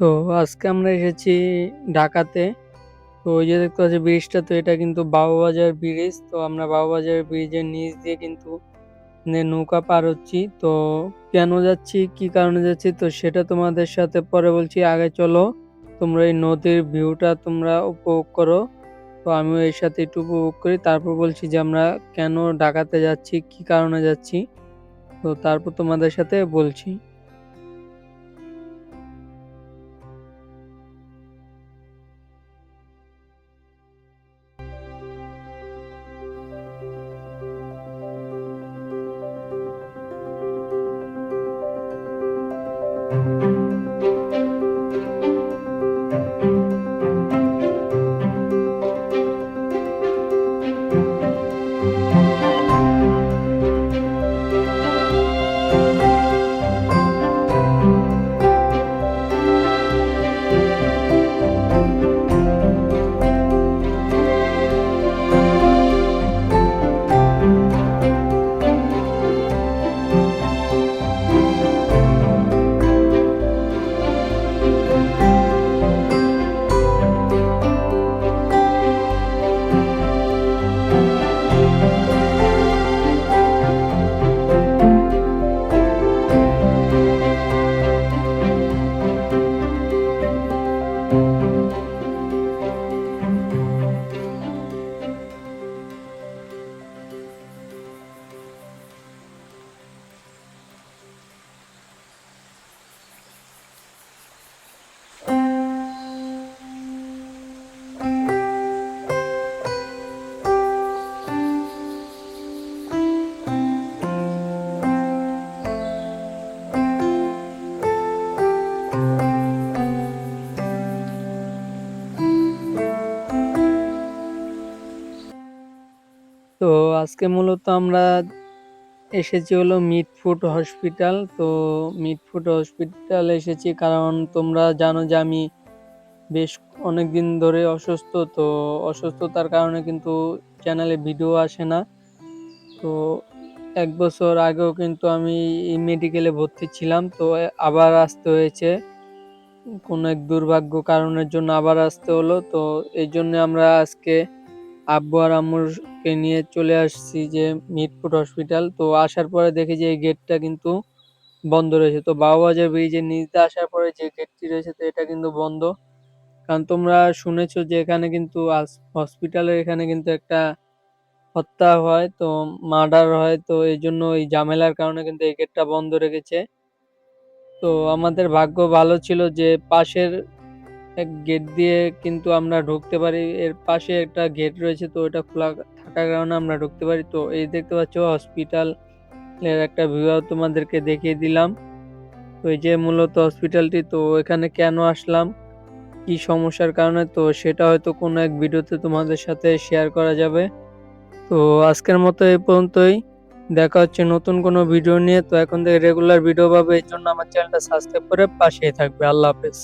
তো আজকে আমরা এসেছি ঢাকাতে। তো ওই যে দেখতে পাচ্ছি ব্রিজটা তো এটা কিন্তু বাবুবাজার ব্রিজ। তো আমরা বাবুবাজার ব্রিজের নিচ দিয়ে কিন্তু নৌকা পার হচ্ছি। তো কেন যাচ্ছি, কি কারণে যাচ্ছি তো সেটা তোমাদের সাথে পরে বলছি। আগে চলো তোমরা এই নদীর ভিউটা তোমরা উপভোগ করো। তো আমিও এর সাথে একটু উপভোগ করি। তারপর বলছি যে আমরা কেন ঢাকাতে যাচ্ছি, কি কারণে যাচ্ছি। তো তারপর তোমাদের সাথে বলছি। তো আজকে মূলত আমরা এসেছি হলো মিটফুট হসপিটাল। তো মিটফুট হসপিটাল এসেছি কারণ তোমরা জানো যে আমি বেশ অনেক দিন ধরে অসুস্থ। তো অসুস্থতার কারণে কিন্তু চ্যানেলে ভিডিও আসে না। তো এক বছর আগেও কিন্তু আমি এই মেডিকেলে ভর্তি ছিলাম। তো আবার আসতে হয়েছে। কোনো এক দুর্ভাগ্য কারণের জন্য আবার আসতে হলো। তো এইজন্য আমরা আজকে আব্বু আর আম্মুরকে নিয়ে চলে আসছি যে মিটফুট হসপিটাল। তো আসার পরে দেখি যে এই গেটটা কিন্তু বন্ধ রয়েছে। তো বাবুবাজার ব্রিজের নিচ আসার পরে যে গেটটি রয়েছে, তো এটা কিন্তু বন্ধ। কারণ তোমরা শুনেছো যে এখানে কিন্তু হসপিটালের এখানে কিন্তু একটা হত্যা হয়, তো মার্ডার হয়। তো এই জন্য এই ঝামেলার কারণে কিন্তু এই গেটটা বন্ধ রেখেছে। তো আমাদের ভাগ্য ভালো ছিল যে পাশের এক গেট দিয়ে কিন্তু আমরা ঢুকতে পারি। এর পাশে একটা গেট রয়েছে, তো ওটা খোলা থাকার কারণে আমরা ঢুকতে পারি। তো এই দেখতে পাচ্ছ হসপিটালের একটা ভিউ তোমাদেরকে দেখিয়ে দিলাম। তো এই যে মূলত হসপিটালটি তো এখানে কেন আসলাম, কি সমস্যার কারণে তো সেটা হয়তো কোনো এক ভিডিওতে তোমাদের সাথে শেয়ার করা যাবে। তো আজকের মতো এই পর্যন্তই। দেখা হচ্ছে নতুন কোনো ভিডিও নিয়ে। তো এখন থেকে রেগুলার ভিডিও পাবে এই জন্য আমার চ্যানেলটা সাবস্ক্রাইব করে পাশেই থাকবে। আল্লাহ হাফেজ।